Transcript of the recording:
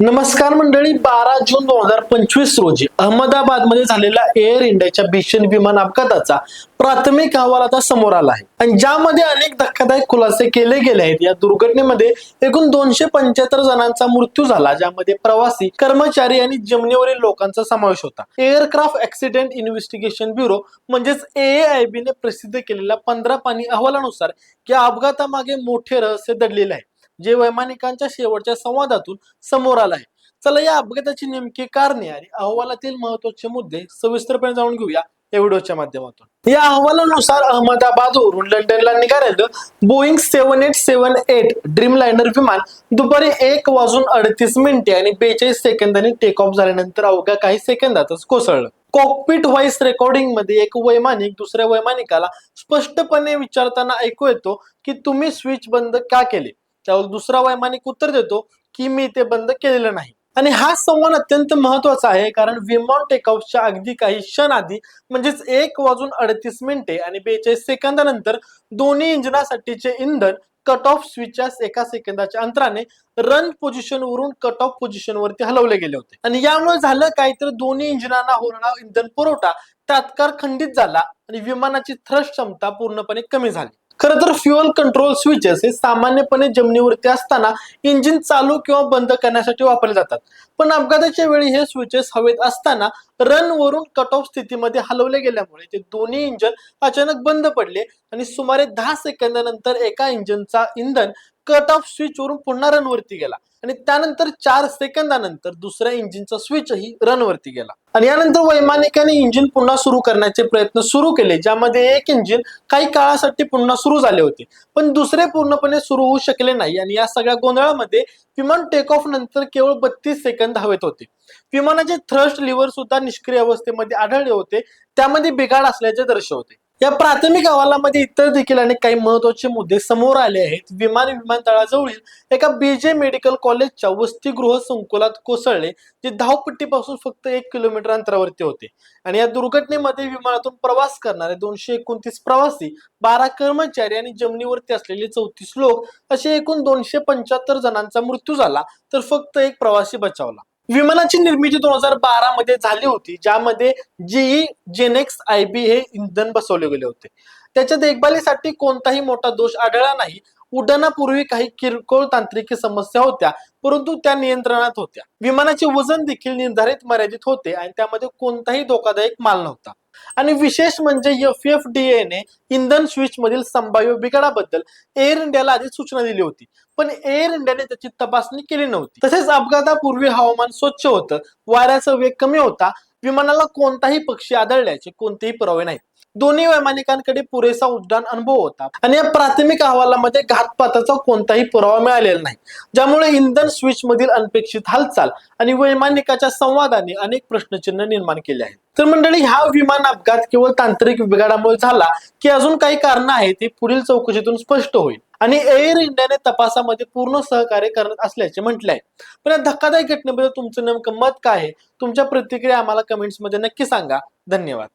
नमस्कार मंडळी बारा जून दोन हजार पंचवीस रोजी अहमदाबादमध्ये झालेल्या एअर इंडियाच्या भीषण विमान अपघाताचा प्राथमिक अहवाल आता समोर आला आहे. आणि ज्यामध्ये अनेक धक्कादायक खुलासे केले गेले आहेत. या दुर्घटनेमध्ये एकूण दोनशे पंच्याहत्तर जणांचा मृत्यू झाला ज्यामध्ये प्रवासी कर्मचारी आणि जमिनीवरील लोकांचा समावेश होता. एअरक्राफ्ट ऍक्सिडेंट इन्व्हेस्टिगेशन ब्युरो म्हणजेच एएआयबी ने प्रसिद्ध केलेल्या पंधरा पाणी अहवालानुसार या अपघातामागे मोठे रहस्य दडलेले आहे. जे वैमानिकांच्या शेवटच्या संवादातून समोर आलं आहे चला या अपघाताची नेमकी कारणे आणि अहवालातील महत्त्वाचे मुद्दे सविस्तरपणे जाणून घेऊया या व्हिडिओच्या माध्यमातून. या अहवालानुसार अहमदाबादवरून लंडनला निघालेलं Boeing seven eight seven eight Dreamliner विमान दुपारी एक वाजून अडतीस मिनिटे आणि बेचाळीस सेकंदांनी टेक ऑफ झाल्यानंतर अवघ्या काही सेकंदातच कोसळलं. कॉकपिट व्हॉइस रेकॉर्डिंगमध्ये एक वैमानिक दुसऱ्या वैमानिकाला स्पष्टपणे विचारताना ऐकू येतो की तुम्ही स्विच बंद का केले? त्यावर दुसरा वैमानिक उत्तर देतो की मी ते बंद केलेलं नाही. आणि हा संवाद अत्यंत महत्त्वाचा आहे कारण विमान टेकऑफच्या अगदी काही क्षण आधी म्हणजेच एक वाजून अडतीस मिनिटे आणि बेचाळीस सेकंदानंतर दोन्ही इंजिनासाठीचे इंधन कट ऑफ स्विचच्या एका सेकंदाच्या अंतराने रन पोझिशन वरून कट ऑफ पोझिशन वरती हलवले गेले होते. आणि यामुळे झालं काय तर दोन्ही इंजिनांना होणारा इंधन पुरवठा तात्काळ खंडित झाला आणि विमानाची थ्रस्ट क्षमता पूर्णपणे कमी झाली. खरं तर फ्युअल कंट्रोल स्विचेस हे सामान्यपणे जमिनीवरती असताना इंजिन चालू किंवा बंद करण्यासाठी वापरले जातात. पण अपघाताच्या वेळी हे स्विचेस हवेत असताना रन वरून कट ऑफ स्थितीमध्ये हलवले गेल्यामुळे ते दोन्ही इंजन अचानक बंद पडले आणि सुमारे दहा सेकंदानंतर एका इंजनचा इंधन कट ऑफ स्विच वरून पुन्हा रन वरती गेला. आणि त्यानंतर चार सेकंदानंतर दुसऱ्या इंजिनचा स्विचही रन वरती गेला. आणि यानंतर वैमानिकाने इंजिन पुन्हा सुरू करण्याचे प्रयत्न सुरू केले ज्यामध्ये एक इंजिन काही काळासाठी पुन्हा सुरू झाले होते. पण दुसरे पूर्णपणे सुरू होऊ शकले नाही. आणि या सगळ्या गोंधळामध्ये विमान टेक ऑफ नंतर केवळ बत्तीस सेकंद हवेत होते. विमानाचे थ्रस्ट लिव्हर सुद्धा निष्क्रिय अवस्थेमध्ये आढळले होते. त्यामध्ये बिघाड असल्याचे दर्शवते. या प्राथमिक अहवालामध्ये इतर देखील अनेक काही महत्त्वाचे मुद्दे समोर आले आहेत. विमान विमानतळाजवळील एका बीजे मेडिकल कॉलेजच्या वसतिगृह संकुलात कोसळले जे धावपट्टीपासून फक्त एक किलोमीटर अंतरावरती होते. आणि या दुर्घटनेमध्ये विमानातून प्रवास करणारे दोनशे एकोणतीस प्रवासी बारा कर्मचारी आणि जमिनीवरती असलेले चौतीस लोक असे एकूण दोनशे पंच्याहत्तर जणांचा मृत्यू झाला तर फक्त एक प्रवासी बचावला. विमानाची निर्मिती दोन हजार बारा मध्ये झाली होती ज्यामध्ये जीई जेनेक्स आय बी हे इंधन बसवले गेले होते. त्याच्या देखभालीसाठी कोणताही मोठा दोष आढळला नाही. उड्डाणापूर्वी काही किरकोळ तांत्रिक समस्या होत्या परंतु त्या नियंत्रणात होत्या. विमानाचे वजन देखील निर्धारित मर्यादित होते आणि त्यामध्ये कोणताही धोकादायक माल नव्हता. आणि विशेष म्हणजे एफ एफ डी ने इंधन स्विच मधील संभाव्य बिघाडाबद्दल एअर इंडियाला आधी सूचना दिली होती. पण एअर इंडियाने त्याची तपासणी केली नव्हती. तसेच अपघातापूर्वी हवामान स्वच्छ होतं वाऱ्याचा वेग कमी होता विमानाला कोणताही पक्षी आदळल्याचे कोणतेही पुरावे नाहीत. दोन्ही वैमानिकांकडे पुरेसा उड्डाण अनुभव होता. आणि या प्राथमिक अहवालामध्ये घातपाताचा कोणताही पुरावा मिळालेला नाही. ज्यामुळे इंधन स्विच मधील अनपेक्षित हालचाल आणि वैमानिकाच्या संवादाने अनेक प्रश्नचिन्ह निर्माण केले आहेत. तर मंडळी हा विमान अपघात केवळ तांत्रिक बिघाडामुळे झाला की अजून काही कारण आहेत हे पुढील चौकशीतून स्पष्ट होईल. आणि एअर इंडियाने तपासामध्ये पूर्ण सहकार्य करत असल्याचे म्हटले आहे पण या धक्कादायक घटनेबद्दल तुमचं नेमकं मत काय आहे? तुमच्या प्रतिक्रिया आम्हाला कमेंट्समध्ये नक्की सांगा. धन्यवाद.